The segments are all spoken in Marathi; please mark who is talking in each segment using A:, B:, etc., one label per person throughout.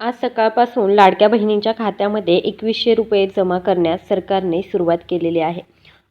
A: आज सकाळपासून लाडक्या बहिणींच्या खात्यामध्ये एकवीसशे रुपये जमा करण्यास सरकारने सुरुवात केलेली आहे.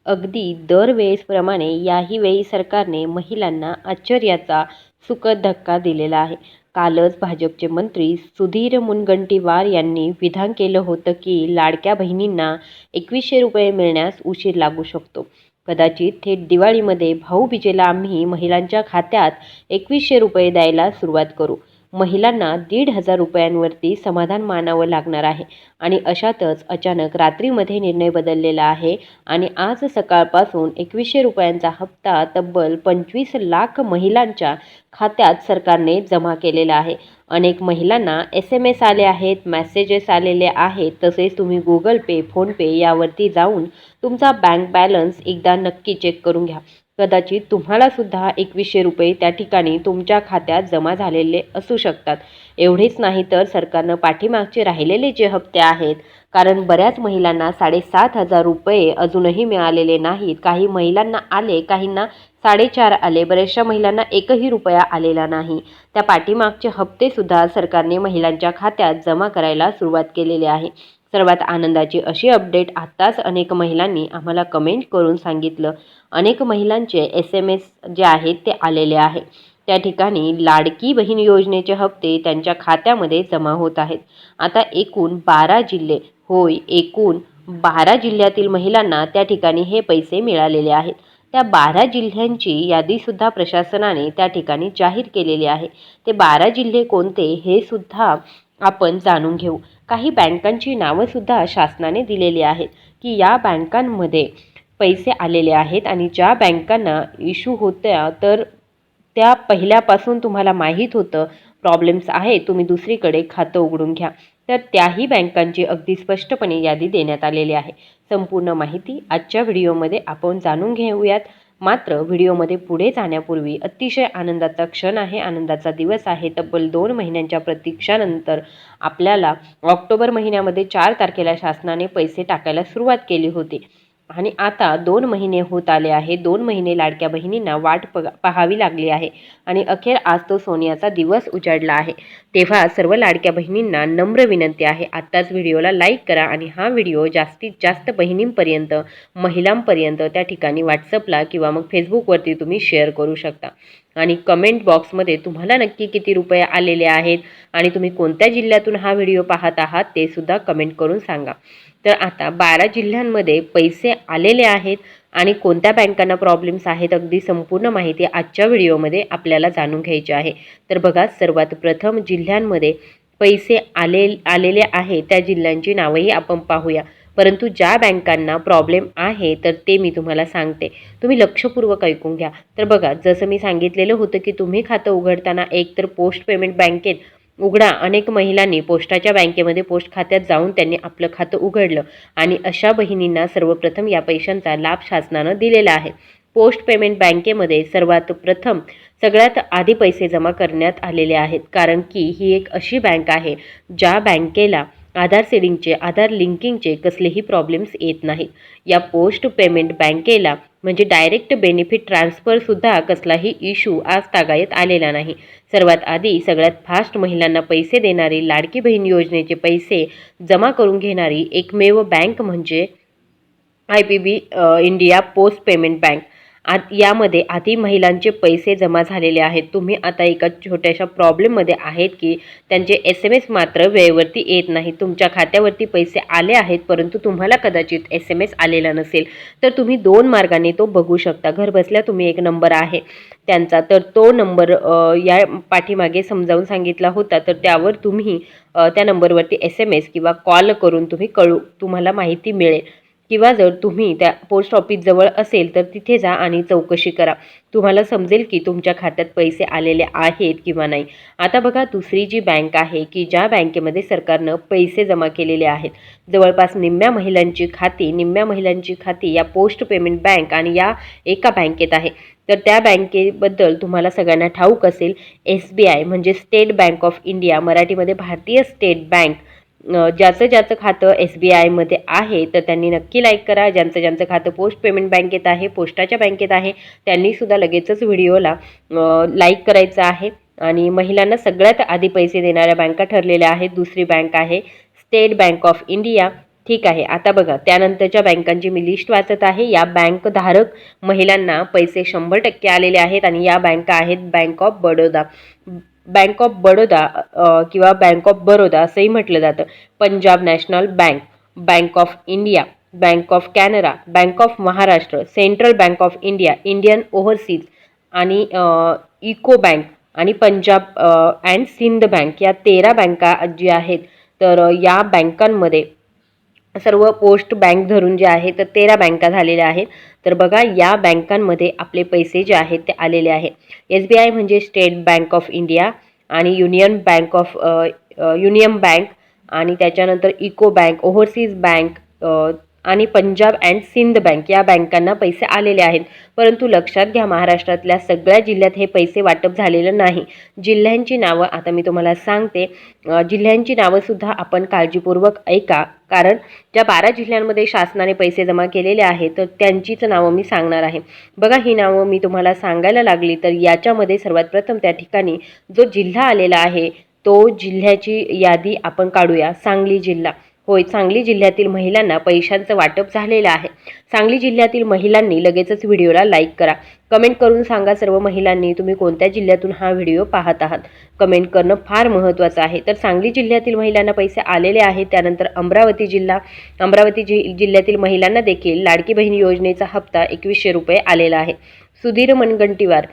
A: अगदी दरवेळेसप्रमाणे याही वेळी सरकारने महिलांना आश्चर्याचा सुखद धक्का दिलेला आहे. कालच भाजपचे मंत्री सुधीर मुनगंटीवार यांनी विधान केलं होतं की लाडक्या बहिणींना एकवीसशे रुपये मिळण्यास उशीर लागू शकतो. कदाचित थेट दिवाळीमध्ये भाऊबीजेला आम्ही महिलांच्या खात्यात एकवीसशे रुपये द्यायला सुरुवात करू. महिलांना दीड हजार रुपयांवरती समाधान मानावं लागणार आहे. आणि अशातच अचानक रात्रीमध्ये निर्णय बदललेला आहे आणि आज सकाळपासून एकवीसशे रुपयांचा हप्ता तब्बल पंचवीस लाख महिलांच्या खात्यात सरकारने जमा केलेला आहे. अनेक महिलांना एस एम एस आले आहेत मेसेजेस आलेले आहेत तसेच तुम्ही गुगल पे फोनपे यावरती जाऊन तुमचा बँक बॅलन्स एकदा नक्की चेक करून घ्या. कदाचित तुम्हाला सुद्धा एकवीसशे रुपये त्या ठिकाणी तुमच्या खात्यात जमा झालेले असू शकतात. एवढेच नाही तर सरकारनं पाठीमागचे राहिलेले जे हप्ते आहेत कारण बऱ्याच महिलांना साडेसात हजार रुपये अजूनही मिळालेले नाहीत. काही महिलांना आले काहींना साडेचार आले बऱ्याचशा महिलांना एकही रुपया आलेला नाही. त्या पाठीमागचे हप्तेसुद्धा सरकारने महिलांच्या खात्यात जमा करायला सुरुवात केलेली आहे. सर्वात आनंदाची अशी अपडेट आत्ताच अनेक महिलांनी आम्हाला कमेंट करून सांगितलं. अनेक महिलांचे एस एम एस जे आहेत ते आलेले आहे. त्या ठिकाणी लाडकी बहीण योजनेचे हप्ते त्यांच्या खात्यामध्ये जमा होत आहेत. आता एकूण बारा जिल्हे होय एकूण बारा जिल्ह्यातील महिलांना त्या ठिकाणी हे पैसे मिळालेले आहेत. त्या बारा जिल्ह्यांची यादीसुद्धा प्रशासनाने त्या ठिकाणी जाहीर केलेली आहे. ते बारा जिल्हे कोणते हे सुद्धा आपण जाणून घेऊ. काही बँकांची नावंसुद्धा शासनाने दिलेली आहेत की या बँकांमध्ये पैसे आलेले आहेत आणि ज्या बँकांना इश्यू होत्या तर त्या पहिल्यापासून तुम्हाला माहीत होतं प्रॉब्लेम्स आहे तुम्ही दुसरीकडे खातं उघडून घ्या. तर त्याही बँकांची अगदी स्पष्टपणे यादी देण्यात आलेली आहे. संपूर्ण माहिती आजच्या व्हिडिओमध्ये आपण जाणून घेऊयात. मात्र व्हिडिओमध्ये पुढे जाण्यापूर्वी अतिशय आनंदाचा क्षण आहे. आनंदाचा दिवस आहे. तब्बल दोन महिन्यांच्या प्रतीक्षानंतर आपल्याला ऑक्टोबर महिन्यामध्ये चार तारखेला शासनाने पैसे टाकायला सुरुवात केली होती. आणि आता दोन महिने होत आले आहे. दोन महिने लाडक्या बहिणींना वाट प पाहावी लागली आहे आणि अखेर आज तो सोनियाचा दिवस उजाडला आहे. तेव्हा सर्व लाडक्या बहिणींना नम्र विनंती आहे. आत्ताच व्हिडिओला लाईक करा आणि हा व्हिडिओ जास्तीत जास्त बहिणींपर्यंत महिलांपर्यंत त्या ठिकाणी व्हॉट्सअपला किंवा मग फेसबुकवरती तुम्ही शेअर करू शकता. आणि कमेंट बॉक्समध्ये तुम्हाला नक्की किती रुपये आलेले आहेत आणि तुम्ही कोणत्या जिल्ह्यातून हा व्हिडिओ पाहत आहात ते सुद्धा कमेंट करून सांगा. तर आता बारा जिल्ह्यांमध्ये पैसे आलेले आहेत आणि कोणत्या बँकांना प्रॉब्लेम्स आहेत अगदी संपूर्ण माहिती आजच्या व्हिडिओमध्ये आपल्याला जाणून घ्यायची आहे. तर बघा सर्वात प्रथम जिल्ह्यांमध्ये पैसे आले आलेले आहे त्या जिल्ह्यांची नावंही आपण पाहूया. परंतु ज्या बँकांना प्रॉब्लेम आहे तर ते मी तुम्हाला सांगते. तुम्ही लक्षपूर्वक ऐकून घ्या. तर बघा जसं मी सांगितलेलं होतं की तुम्ही खातं उघडताना एक तर पोस्ट पेमेंट बँकेत उघडा. अनेक महिलांनी पोस्टाच्या बँकेमध्ये पोस्ट खात्यात जाऊन त्यांनी आपलं खातं उघडलं आणि अशा बहिणींना सर्वप्रथम या पैशांचा लाभ शासनानं दिलेला आहे. पोस्ट पेमेंट बँकेमध्ये सर्वात प्रथम सगळ्यात आधी पैसे जमा करण्यात आलेले आहेत. कारण की ही एक अशी बँक आहे ज्या बँकेला आधार सेडिंगचे आधार लिंकिंगचे कसलेही प्रॉब्लेम्स येत नाहीत. या पोस्ट पेमेंट बँकेला म्हणजे डायरेक्ट बेनिफिट ट्रान्सफरसुद्धा कसलाही इश्यू आज तागायत आलेला नाही. सर्वात आधी सगळ्यात फास्ट महिलांना पैसे देणारी लाडकी बहीण योजनेचे पैसे जमा करून घेणारी एकमेव बँक म्हणजे I P B India post payment bank आत यामध्ये आधी महिलांचे पैसे जमा झालेले आहेत. तुम्ही आता एका छोट्याशा प्रॉब्लेममध्ये आहेत की त्यांचे एस एम एस मात्र वेळेवरती येत नाही. तुमच्या खात्यावरती पैसे आले आहेत परंतु तुम्हाला कदाचित एस एम एस आलेला नसेल. तर तुम्ही दोन मार्गाने तो बघू शकता. घरबसल्या तुम्ही एक नंबर आहे. त्यांचा तर तो नंबर या पाठीमागे समजावून सांगितला होता. तर त्यावर तुम्ही त्या नंबरवरती एस एम एस किंवा कॉल करून तुम्ही कळू तुम्हाला माहिती मिळेल. किंवा जर तुम्ही त्या पोस्ट ऑफिस जवळ असेल तर तिथे जा आणि चौकशी करा. तुम्हाला समजेल की तुमच्या खात्यात पैसे आलेले आहेत किंवा नाही. आता बघा दुसरी जी बँक आहे की ज्या बँकेमध्ये सरकारनं पैसे जमा केलेले आहेत. जवळपास निम्म्या महिलांची खाती निम्म्या महिलांची खाती या पोस्ट पेमेंट बँक आणि या एका बँकेत आहे. तर त्या बँकेबद्दल तुम्हाला सगळ्यांना ठाऊक असेल एस बी आय म्हणजे स्टेट बँक ऑफ इंडिया मराठीमध्ये भारतीय स्टेट बँक ज्याचं ज्याचं खातं एस बी आयमध्ये आहे तर त्यांनी नक्की लाईक करा. ज्यांचं ज्यांचं खातं पोस्ट पेमेंट बँकेत आहे पोस्टाच्या बँकेत आहे त्यांनीसुद्धा लगेचच व्हिडिओला लाईक करायचं आहे. आणि महिलांना सगळ्यात आधी पैसे देणाऱ्या बँका ठरलेल्या आहेत. दुसरी बँक आहे स्टेट बँक ऑफ इंडिया ठीक आहे. आता बघा त्यानंतरच्या बँकांची मी लिस्ट वाचत आहे. या बँकधारक महिलांना पैसे शंभर टक्के आलेले आहेत आणि या बँका आहेत bank of Baroda bank of Baroda किंवा बँक ऑफ बरोदा असंही म्हटलं जातं. Punjab national bank bank of India bank of Canara bank of Maharashtra central bank of India Indian overseas आणि इको बँक आणि पंजाब अँड सिंध बँक या तेरा बँका जी आहेत. तर या बँकांमध्ये सर्व पोस्ट बँक धरून जे आहे तर तेरा बँका झालेल्या आहेत. तर बघा या बँकांमध्ये आपले पैसे जे आहेत ते आलेले आहेत. एस बी आय म्हणजे स्टेट बँक ऑफ इंडिया आणि union bank of union bank आणि त्याच्यानंतर इको बँक ओव्हरसीज बँक आणि पंजाब अँड सिंध बँक या बँकांना पैसे आलेले आहेत. परंतु लक्षात घ्या महाराष्ट्रातल्या सगळ्या जिल्ह्यात हे पैसे वाटप झालेलं नाही. जिल्ह्यांची नावं आता मी तुम्हाला सांगते जिल्ह्यांची नावंसुद्धा आपण काळजीपूर्वक ऐका. कारण ज्या बारा जिल्ह्यांमध्ये शासनाने पैसे जमा केलेले आहेत तर त्यांचीच नावं मी सांगणार आहे. बघा ही नावं मी तुम्हाला सांगायला लागली तर याच्यामध्ये सर्वात प्रथम त्या ठिकाणी जो जिल्हा आलेला आहे तो जिल्ह्याची यादी आपण काढूया. सांगली जिल्हा. होय सांगली जिल्ह्यातील महिलांना पैशांचं वाटप झालेलं आहे. सांगली जिल्ह्यातील महिलांनी लगेचच व्हिडिओला लाईक करा. कमेंट करून सांगा सर्व महिलांनी तुम्ही कोणत्या जिल्ह्यातून हा व्हिडिओ पाहत आहात. कमेंट करणं फार महत्त्वाचं आहे. तर सांगली जिल्ह्यातील महिलांना पैसे आलेले आहेत. त्यानंतर अमरावती जिल्हा अमरावती जि जिल्ह्यातील महिलांना देखील लाडकी बहीण योजनेचा हप्ता एकवीसशे रुपये आलेला आहे. सुधीर मनगंटीवार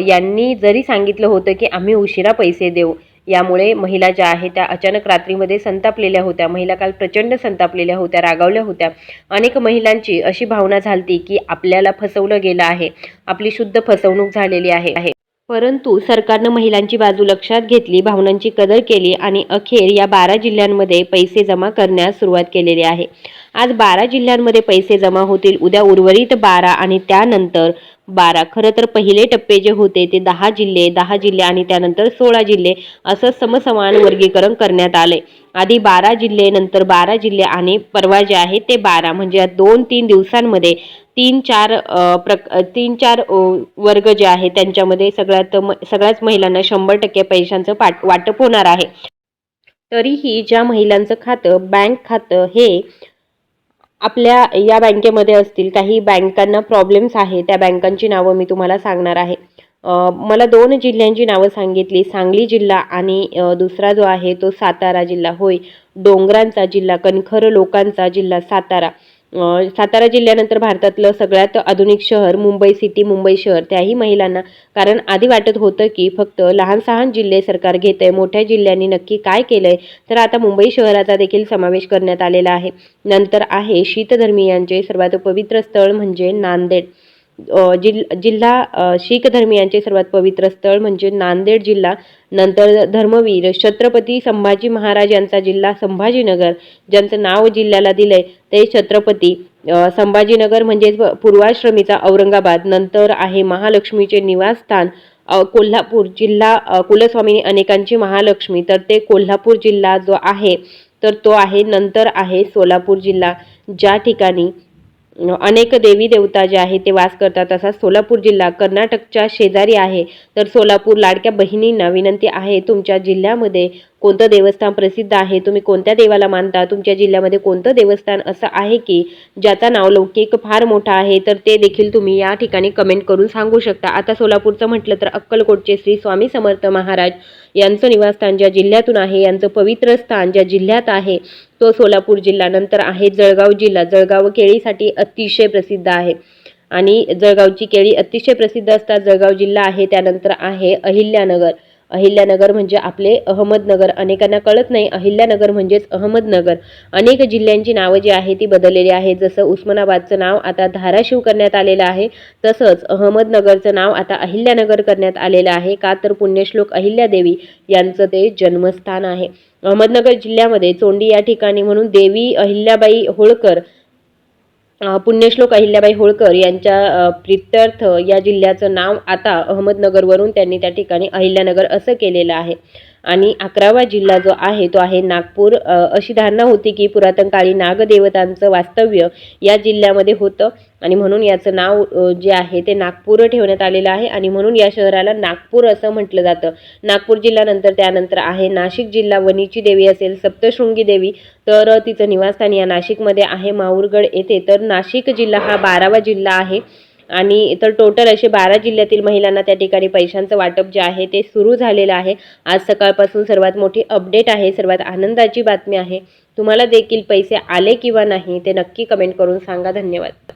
A: यांनी जरी सांगितलं होतं की आम्ही उशिरा पैसे देऊ यामुळे महिला ज्या आहेत त्या अचानक रात्रीमध्ये संतापलेल्या होत्या. महिला काल प्रचंड संतापलेल्या होत्या रागावल्या होत्या. अनेक महिलांची अशी भावना झालती की आपल्याला फसवलं गेलं आहे. आपली शुद्ध फसवणूक झालेली आहे. परंतु सरकारनं महिलांची बाजू लक्षात घेतली भावनांची कदर केली आणि अखेर या बारा जिल्ह्यांमध्ये पैसे जमा करण्यास सुरुवात केलेली आहे. आज बारा जिल्ह्यांमध्ये पैसे जमा होतील. उद्या उर्वरित बारा आणि त्यानंतर बारा. खरं तर पहिले टप्पे जे होते ते दहा जिल्हे दहा जिल्हे आणि त्यानंतर सोळा जिल्हे असं समसमान वर्गीकरण करण्यात आले. आधी बारा जिल्हे नंतर बारा जिल्हे आणि परवा जे आहे ते बारा. म्हणजे दोन तीन दिवसांमध्ये तीन चार प्रक तीन चार वर्ग जे आहे त्यांच्यामध्ये सगळ्यात सगळ्याच महिलांना शंभर टक्के पैशांचं पाट वाटप होणार आहे. तरीही ज्या महिलांचं खातं बँक खातं हे आपल्या या बँकेमध्ये असतील काही बँकांना प्रॉब्लेम्स आहे त्या बँकांची नावं मी तुम्हाला सांगणार आहे. मला दोन जिल्ह्यांची नावं सांगितली सांगली जिल्हा आणि दुसरा जो आहे तो सातारा जिल्हा. होय डोंगरांचा जिल्हा कणखर लोकांचा जिल्हा सातारा. सातारा जिल्ह्यानंतर भारतातलं सगळ्यात आधुनिक शहर मुंबई सिटी मुंबई शहर त्याही महिलांना. कारण आधी वाटत होतं की फक्त लहान सहान जिल्हे सरकार घेत आहे मोठ्या जिल्ह्यांनी नक्की काय केलंय तर आता मुंबई शहराचा देखील समावेश करण्यात आलेला आहे. नंतर आहे शीतधर्मीयांचे सर्वात पवित्र स्थळ म्हणजे नांदेड. जिल जिल्हा शीख धर्मियांचे सर्वात पवित्र स्थळ म्हणजे नांदेड जिल्हा. नंतर धर्मवीर छत्रपती संभाजी महाराज यांचा जिल्हा संभाजीनगर ज्यांचं नाव जिल्ह्याला दिलंय ते छत्रपती. संभाजीनगर म्हणजेच पूर्वाश्रमीचा औरंगाबाद. नंतर आहे महालक्ष्मीचे निवासस्थान कोल्हापूर जिल्हा अ, अनेकांची महालक्ष्मी. तर ते कोल्हापूर जिल्हा जो आहे तर तो आहे नंतर आहे सोलापूर जिल्हा. ज्या ठिकाणी अनेक देवी देवता जे आहे ते वास करतात. तसाच सोलापूर जिल्हा कर्नाटकच्या शेजारी आहे. तर सोलापूर लाडक्या बहिणींना विनंती आहे तुमच्या जिल्ह्यामध्ये कोणतं देवस्थान प्रसिद्ध आहे तुम्ही कोणत्या देवाला मानता तुमच्या जिल्ह्यामध्ये कोणतं देवस्थान असं आहे की ज्याचा नावलौकिक फार मोठा आहे तर ते देखील तुम्ही या ठिकाणी कमेंट करून सांगू शकता. आता सोलापूरचं म्हटलं तर अक्कलकोटचे श्री स्वामी समर्थ महाराज यांचं निवासस्थान ज्या जिल्ह्यातून आहे यांचं पवित्र स्थान ज्या जिल्ह्यात आहे तो सोलापूर जिल्हा. नंतर आहे जळगाव जिल्हा. जळगाव केळीसाठी अतिशय प्रसिद्ध आहे. आणि जळगावची केळी अतिशय प्रसिद्ध असतात. जळगाव जिल्हा आहे त्यानंतर आहे अहिल्यानगर. अहिल्यानगर म्हणजे आपले अहमदनगर. अनेकांना कळत नाही अहिल्यानगर म्हणजेच अहमदनगर. अनेक जिल्ह्यांची नावं जी आहे ती बदललेली आहेत. जसं उस्मानाबादचं नाव आता धाराशिव करण्यात आलेलं आहे तसंच अहमदनगरचं नाव आता अहिल्यानगर करण्यात आलेलं आहे. का तर पुण्यश्लोक अहिल्यादेवी यांचं ते जन्मस्थान आहे. अहमदनगर जिल्ह्यामध्ये चोंडी या ठिकाणी म्हणून देवी अहिल्याबाई होळकर पुण्यश्लोक अहिल्याबाई होळकर यांच्या प्रित्यर्थ या जिल्ह्याचं नाव आता अहमदनगरवरून त्यांनी त्या ठिकाणी अहिल्यानगर असं केलेलं आहे. आणि अकरावा जिल्हा जो आहे तो आहे नागपूर. अशी धारणा होती की पुरातन काळी नागदेवतांचं वास्तव्य या जिल्ह्यामध्ये होतं. आणि म्हणून याचं नाव जे आहे ते नागपूर ठेवण्यात आलेलं आहे. आणि म्हणून या शहराला नागपूर असं म्हटलं जातं. नागपूर जिल्ह्यानंतर त्यानंतर आहे नाशिक जिल्हा वनीची देवी असेल सप्तशृंगी देवी. तर तिचं निवासस्थान या नाशिकमध्ये आहे माहूरगड येथे. तर नाशिक जिल्हा हा बारावा जिल्हा आहे. आणि तर टोटल असे बारा जिल्ह्यातील महिलांना त्या ठिकाणी पैशांचं वाटप जे आहे ते सुरू झालेलं आहे. आज सकाळपासून सर्वात मोठी अपडेट आहे सर्वात आनंदाची बातमी आहे. तुम्हाला देखील पैसे आले किंवा नाही ते नक्की कमेंट करून सांगा. धन्यवाद.